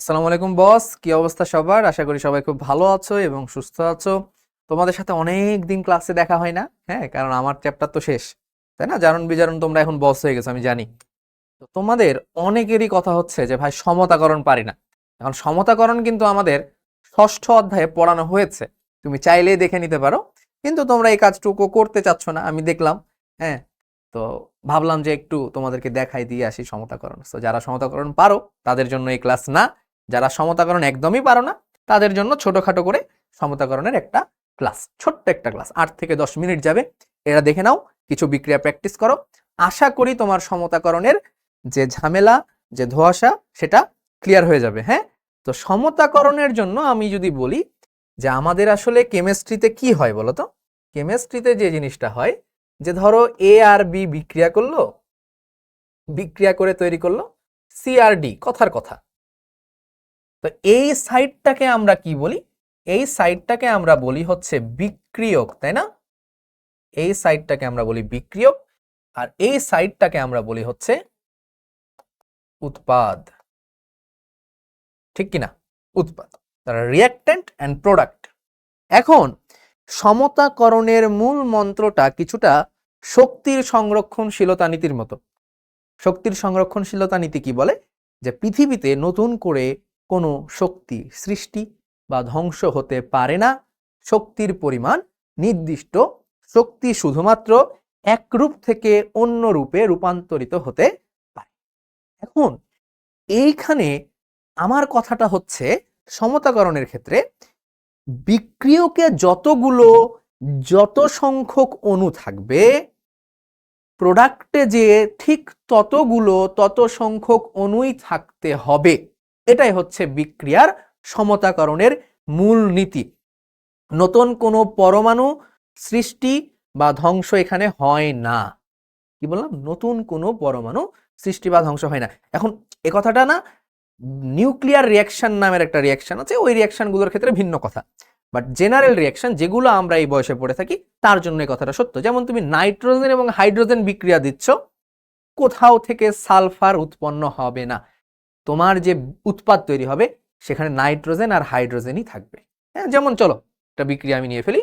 আসসালামু আলাইকুম, বস। কি অবস্থা সবার? আশা করি সবাই খুব ভালো আছো এবং সুস্থ আছো। তোমাদের সাথে অনেক দিন ক্লাসে দেখা হয় না হ্যাঁ? কারণ আমার চ্যাপ্টার তো শেষ, তাই না? জারণ বিজারণ তোমরা এখন বস হয়ে গেছো, আমি জানি। তো তোমাদের অনেকেরই কথা হচ্ছে যে, ভাই, সমতাকরণ পারি না। এখন সমতাকরণ কিন্তু আমাদের ষষ্ঠ অধ্যায়ে পড়ানো হয়েছে। তুমি চাইলেই দেখে নিতে পারো। কিন্তু তোমরা এই কাজটুকু করতে চাচ্ছ না, আমি দেখলাম হ্যাঁ? তো ভাবলাম যে একটু তোমাদেরকে দেখাই দিয়ে আসি সমতাকরণ। তো যারা সমতাকরণ পারো, তাদের জন্য এই ক্লাস না। যারা সমতাকরণ একদমই পারো না, তাদের জন্য ছোটোখাটো করে সমতাকরণের একটা ক্লাস, ছোট্ট একটা ক্লাস, আট থেকে দশ মিনিট যাবে। এরা দেখে নাও, কিছু বিক্রিয়া প্র্যাকটিস করো। আশা করি তোমার সমতাকরণের যে ঝামেলা, যে ধোঁয়াশা, সেটা ক্লিয়ার হয়ে যাবে হ্যাঁ? তো সমতাকরণের জন্য আমি যদি বলি যে আমাদের আসলে কেমিস্ট্রিতে কি হয় বলো তো? কেমিস্ট্রিতে যে জিনিসটা হয়, যে ধরো এ আর বি বিক্রিয়া করল, বিক্রিয়া করে তৈরি করল সি আর ডি কথার কথা। তো এই সাইডটাকে আমরা কি বলি? এই সাইডটাকে আমরা বলি হচ্ছে বিক্রিয়ক, তাই না? এই সাইডটাকে আমরা বলি বিক্রিয়ক, আর এই সাইডটাকে আমরা বলি হচ্ছে উৎপাদ। ঠিক কিনা? উৎপাদ। তারা রিয়াক্ট্যান্ট অ্যান্ড প্রোডাক্ট এখন, সমতাকরণের মূল মন্ত্রটা কিছুটা শক্তির সংরক্ষণশীলতা নীতির মতো। শক্তির সংরক্ষণশীলতা নীতি কি বলে? যে পৃথিবীতে নতুন করে কোনো শক্তি সৃষ্টি বা ধ্বংস হতে পারে না। শক্তির পরিমাণ নির্দিষ্ট। শক্তি শুধুমাত্র এক রূপ থেকে অন্য রূপে রূপান্তরিত হতে পারে। এখন এইখানে আমার কথাটা হচ্ছে সমতাকরণের ক্ষেত্রে বিক্রিয়কে যতগুলো, যত সংখ্যক অণু থাকবে প্রোডাক্টে যে ঠিক ততগুলো, তত সংখ্যক অণুই থাকতে হবে। এটাই হচ্ছে বিক্রিয়ার সমতাকরণের মূল নীতি। নতুন কোনো পরমাণু সৃষ্টি বা ধ্বংস এখানে হয় না। কি বললাম? নতুন কোনো পরমাণু সৃষ্টি বা ধ্বংস হয় না। এখন এ কথাটা না, নিউক্লিয়ার রিয়াকশন নামের একটা রিয়াকশন আছে, ওই রিয়াকশনগুলোর ক্ষেত্রে ভিন্ন কথা। বাট জেনারেল রিয়াকশন যেগুলো আমরা এই বয়সে পড়ে থাকি, তার জন্য এই কথাটা সত্য। যেমন তুমি নাইট্রোজেন এবং হাইড্রোজেন বিক্রিয়া দিচ্ছ, কোথাও থেকে সালফার উৎপন্ন হবে না। তোমার যে উৎপাদ তৈরি হবে, সেখানে নাইট্রোজেন আর হাইড্রোজেনই থাকবে। হ্যাঁ যেমন চলো, একটা বিক্রিয়া আমি নিয়ে ফেলি।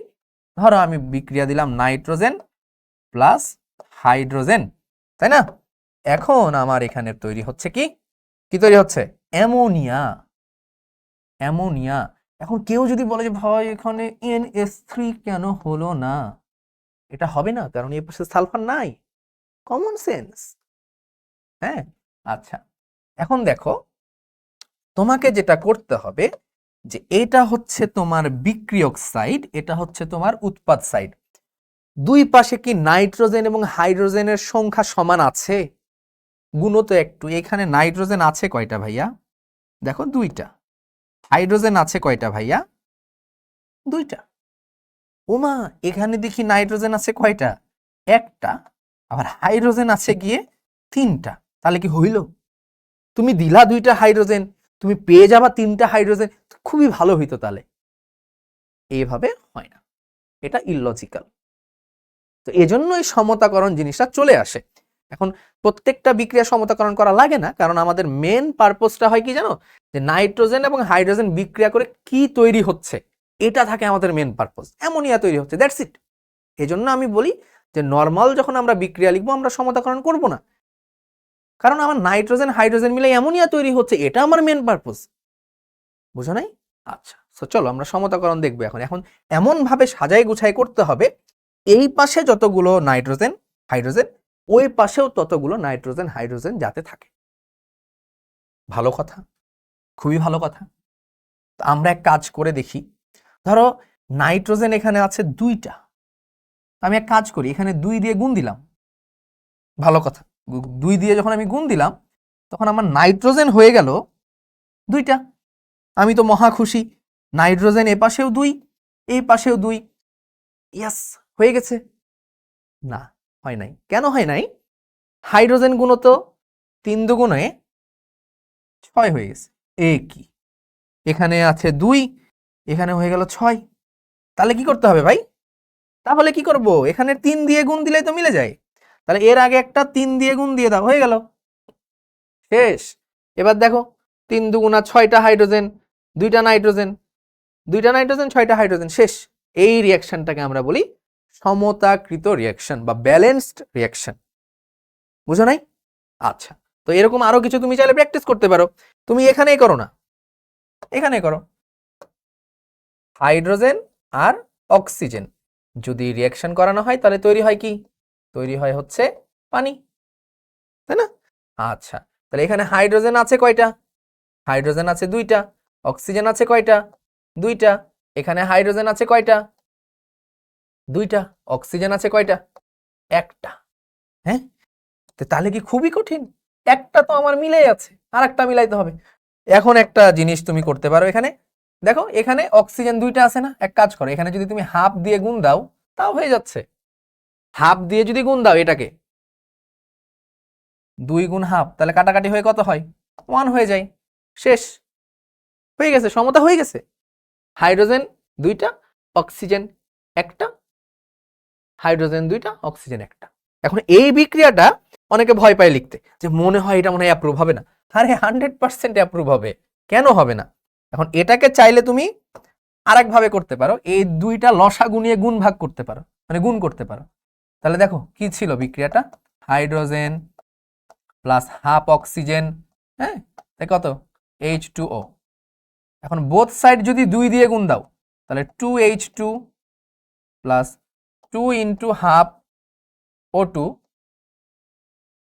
ধরো আমি বিক্রিয়া দিলাম নাইট্রোজেন প্লাস হাইড্রোজেন, তাই না? এখন আমার এখানে তৈরি হচ্ছে কি? কি তৈরি হচ্ছে? অ্যামোনিয়া। অ্যামোনিয়া। এখন কেউ যদি বলে যে, ভাই, এখানে এন এস থ্রি কেন হলো না? এটা হবে না, কারণ এ পাশে সালফার নাই। কমন সেন্স হ্যাঁ আচ্ছা। এখন দেখো, তোমাকে যেটা করতে হবে যে এটা হচ্ছে তোমার বিক্রিয়ক সাইড এটা হচ্ছে তোমার উৎপাদ সাইড দুই পাশে কি নাইট্রোজেন এবং হাইড্রোজেনের সংখ্যা সমান আছে? গুণত একটু, এখানে নাইট্রোজেন আছে কয়টা ভাইয়া? দেখো দুইটা। হাইড্রোজেন আছে কয়টা ভাইয়া? দুইটা। ওমা, এখানে দেখি নাইট্রোজেন আছে কয়টা? একটা। আবার হাইড্রোজেন আছে গিয়ে তিনটা। তাহলে কি হইল? তুমি দিলা দুইটা হাইড্রোজেন, তুমি পেয়ে যাবা তিনটা হাইড্রোজেন, খুবই ভালো হইতো তাহলে। এইভাবে হয় না। এটা ইললজিক্যাল তো এজন্যই সমতাকরণ জিনিসটা চলে আসে। এখন প্রত্যেকটা বিক্রিয়া সমতাকরণ করা লাগে না, কারণ আমাদের মেন পারপোজটা হয় কি জানো? যে নাইট্রোজেন এবং হাইড্রোজেন বিক্রিয়া করে কি তৈরি হচ্ছে, এটা থাকে আমাদের মেন পারপোজ অ্যামোনিয়া তৈরি হচ্ছে দ্যাটস ইট এজন্য আমি বলি যে নর্মাল যখন আমরা বিক্রিয়া লিখব, আমরা সমতাকরণ করব না। কারণ আমার নাইট্রোজেন, হাইড্রোজেন মিলে অ্যামোনিয়া তৈরি হচ্ছে, এটা আমার মেন পারপোজ বুঝো নাই? আচ্ছা তো চলো আমরা সমতাকরণ দেখব এখন। এখন এমন ভাবে সাজাই গুছাই করতে হবে, এই পাশে যতগুলো নাইট্রোজেন, হাইড্রোজেন, ওই পাশেও ততগুলো নাইট্রোজেন, হাইড্রোজেন যাতে থাকে। ভালো কথা, খুবই ভালো কথা। আমরা এক কাজ করে দেখি। ধরো নাইট্রোজেন এখানে আছে দুইটা। আমি এক কাজ করি, এখানে দুই দিয়ে গুণ দিলাম। ভালো কথা। দুই দিয়ে যখন আমি গুণ দিলাম, তখন আমার নাইট্রোজেন হয়ে গেল দুইটা। আমি তো মহা খুশি। নাইট্রোজেন এ পাশেও দুই এই পাশেও দুই। ইয়াস, হয়ে গেছে। না, হয় নাই। কেন হয় নাই? হাইড্রোজেন গুণ তো তিন দুগুণে ছয় হয়ে গেছে। এ কি? এখানে আছে দুই, এখানে হয়ে গেল ছয়। তাহলে কি করতে হবে ভাই? তাহলে কি করব? এখানে তিন দিয়ে গুণ দিলেই তো মিলে যায়। তাহলে এর আগে একটা তিন দিয়ে গুণ দিয়ে দাও, হয়ে গেল। শেষ। এবার দেখো, তিন দুগুণা ছয়টা হাইড্রোজেন, দুইটা নাইট্রোজেন দুইটা নাইট্রোজেন, ছয়টা হাইড্রোজেন। শেষ। এই রিয়াকশনটাকে আমরা বলি সমতাকৃত রিয়াকশন বা ব্যালেন্সড রিয়াকশন বুঝো নাই? আচ্ছা তো এরকম আরও কিছু তুমি চাইলে প্র্যাকটিস করতে পারো। তুমি এখানেই করো না। এখানে করো। হাইড্রোজেন আর অক্সিজেন। যদি রিয়াকশন করানো হয়, তাহলে তৈরি হয় কি? তৈরি হয় হচ্ছে পানি, তাই না? আচ্ছা তাহলে এখানে হাইড্রোজেন আছে কয়টা? হাইড্রোজেন আছে দুইটা, অক্সিজেন আছে কয়টা? দুইটা, এখানে হাইড্রোজেন আছে কয়টা? দুইটা, অক্সিজেন আছে কয়টা? একটা হ্যাঁ? তাহলে কি খুবই কঠিন? একটা তো আমার মিলেই আছে আর একটা মিলাইতে হবে। এখন একটা জিনিস তুমি করতে পারো এখানে। দেখো, এখানে অক্সিজেন দুইটা আছে না? এক কাজ করো, এখানে যদি তুমি হাফ দিয়ে গুণ দাও, তাও হয়ে যাচ্ছে। হাফ দিয়ে যদি গুণ দাও এটাকে, দুই গুণ হাফ, তাহলে কাটাকাটি হয়ে কত হয়? ওয়ান হয়ে যায়। শেষ। হয়ে গেছে, সমতা হয়ে গেছে। হাইড্রোজেন দুইটা, অক্সিজেন একটা, হাইড্রোজেন দুইটা, অক্সিজেন একটা। এখন এই বিক্রিয়াটা অনেকে ভয় পায় লিখতে, যে মনে হয় এটা মনে হয় অ্যাপ্রুভ হবে না। আরে হান্ড্রেড পার্সেন্ট অ্যাপ্রুভ হবে। কেন হবে না? এখন এটাকে চাইলে তুমি আরেকভাবে করতে পারো। এই দুইটা লসা গুনিয়ে গুণ ভাগ করতে পারো। মানে গুণ করতে পারো। তাহলে দেখো কি ছিল বিক্রিয়াটা? হাইড্রোজেন প্লাস হাফ অক্সিজেন হ্যাঁ? তাই কত? এইচ টু ও এখন বোথ সাইড যদি দুই দিয়ে গুণ দাও, তাহলে two H two plus two into half O two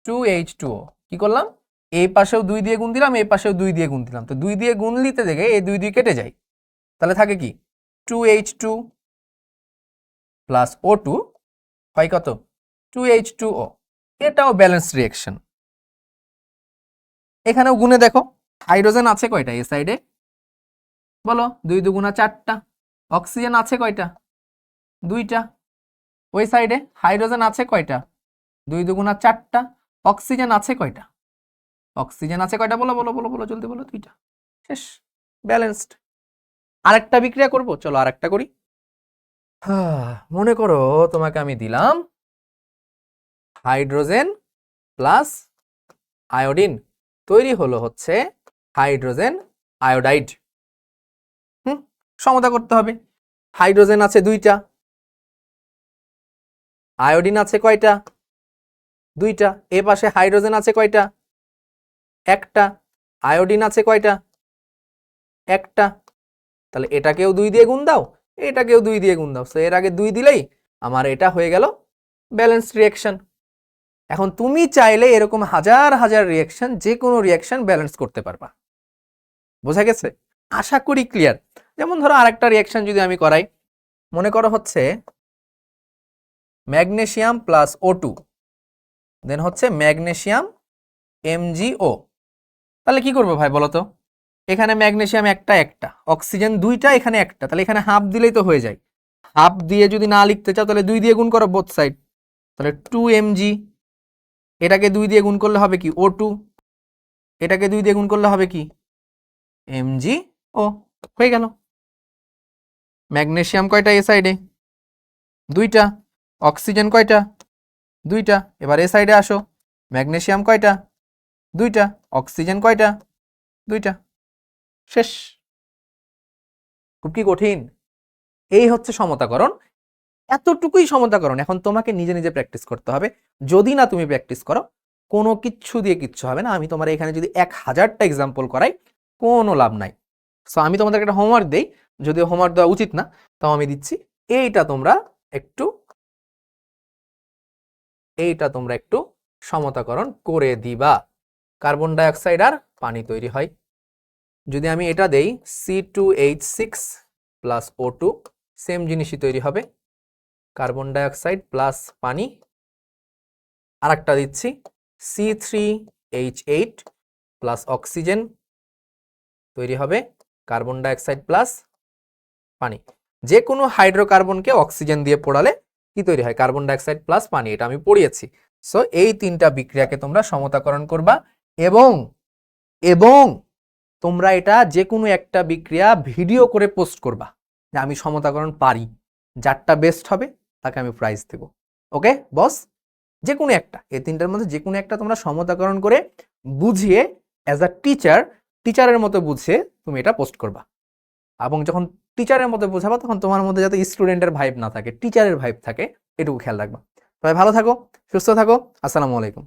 two H two O কি করলাম? এই পাশেও দুই দিয়ে গুণ দিলাম এই পাশেও দুই দিয়ে গুণ দিলাম। তো দুই দিয়ে গুণ নিতে দেখে এই দুই দুই কেটে যায়। তাহলে থাকে কি? Two H two plus O two হয় কত? Two H two O. এটাও ব্যালেন্স রিয়েকশন এখানেও গুণে দেখো হাইড্রোজেন আছে কয়টা এ? সাইডে বলো, দুই দুগুণা চারটা। অক্সিজেন আছে কয়টা? দুইটা। ওই সাইডে হাইড্রোজেন আছে কয়টা? দুই দুগুণা চারটা। অক্সিজেন আছে কয়টা? অক্সিজেন আছে কয়টা? বলো বলো বলো বলো, জলদি বলো, দুইটা। শেষ ব্যালেন্সড আরেকটা বিক্রিয়া করব? চলো আরেকটা করি। মনে করো তোমাকে আমি দিলাম হাইড্রোজেন প্লাস আয়োডিন। তৈরি হলো হচ্ছে হাইড্রোজেন আয়োডাইড। হুম, সমতা করতে হবে। হাইড্রোজেন আছে দুইটা। আয়োডিন আছে কয়টা? দুইটা। এ পাশে হাইড্রোজেন আছে কয়টা? একটা। আয়োডিন আছে কয়টা? একটা। তাহলে এটাকেও দুই দিয়ে গুণ দাও। এটাকেও দুই দিয়ে গুণ দাও। সো এর আগে দুই দিলেই আমার এটা হয়ে গেল ব্যালেন্স রিয়াকশন এখন তুমি চাইলে এরকম হাজার হাজার রিয়াকশন যে কোনো রিয়াকশন ব্যালেন্স করতে পারবা। বোঝা গেছে? আশা করি ক্লিয়ার যেমন ধরো আরেকটা রিয়াকশন যদি আমি করাই, মনে করো হচ্ছে magnesium plus O two then হচ্ছে ম্যাগনেসিয়াম এমজিও তাহলে কি করব ভাই বলো তো? এখানে ম্যাগনেশিয়াম একটা একটা। অক্সিজেন দুইটা, এখানে একটা। তাহলে এখানে হাফ দিলেই তো হয়ে যায়। হাফ দিয়ে যদি না লিখতে চাও, তাহলে দুই দিয়ে গুণ করো বোথ সাইড তাহলে টু এমজি এটাকে দুই দিয়ে গুণ করলে হবে কি? ও টু এটাকে দুই দিয়ে গুণ করলে হবে কি? এমজি ও, হয়ে গেল। ম্যাগনেশিয়াম কয়টা এ সাইডে দুইটা। অক্সিজেন কয়টা? দুইটা। এবার এ সাইডে আসো। ম্যাগনেশিয়াম কয়টা? দুইটা। অক্সিজেন কয়টা? দুইটা। শেষ। খুব কি কঠিন? এই হচ্ছে সমতাকরণ। এতটুকুই সমতাকরণ। এখন তোমাকে নিজে নিজে প্র্যাকটিস করতে হবে। যদি না তুমি প্র্যাকটিস করো, কোনো কিচ্ছু দিয়ে কিচ্ছু হবে না। আমি তোমার এখানে যদি এক হাজারটা এক্সাম্পল করাই, কোনো লাভ নাই। সো আমি তোমাদেরকে একটা হোমওয়ার্ক দেই। যদিও হোমওয়ার্ক দেওয়া উচিত না, তাও আমি দিচ্ছি। এইটা তোমরা একটু, এইটা তোমরা একটু সমতাকরণ করে দিবা। কার্বন ডাইঅক্সাইড আর পানি তৈরি হয়। যদি আমি এটা দেই C two H six plus O two same জিনিসই তৈরি হবে। কার্বন ডাইঅক্সাইড প্লাস পানি। আর একটা দিচ্ছি C three H eight plus oxygen তৈরি হবে কার্বন ডাইঅক্সাইড প্লাস পানি। যে কোনো হাইড্রোকার্বনকে অক্সিজেন দিয়ে পোড়ালে কি তৈরি হয়? কার্বন ডাইঅক্সাইড প্লাস পানি, এটা আমি পড়িয়েছি। সো এই তিনটা বিক্রিয়াকে তোমরা সমতাকরণ করবা এবং এবং তোমরা এটা যে কোনো একটা বিক্রিয়া ভিডিও করে পোস্ট করবা যে আমি সমতাকরণ পারি, যারটা বেস্ট হবে তাকে আমি প্রাইজ দেব। ওকে বস যে কোনো একটা। এই তিনটার মধ্যে যে কোনো একটা তোমরা সমতাকরণ করে বুঝিয়ে অ্যাজ আ টিচার টিচারের মতো বুঝে তুমি এটা পোস্ট করবা। এবং যখন টিচারের মতো বোঝাবা, তখন তোমার মধ্যে যাতে স্টুডেন্টের ভাইব না থাকে টিচারের ভাইব থাকে, এটুকু খেয়াল রাখবা। তবে ভালো থাকো, সুস্থ থাকো, আসসালামু আলাইকুম।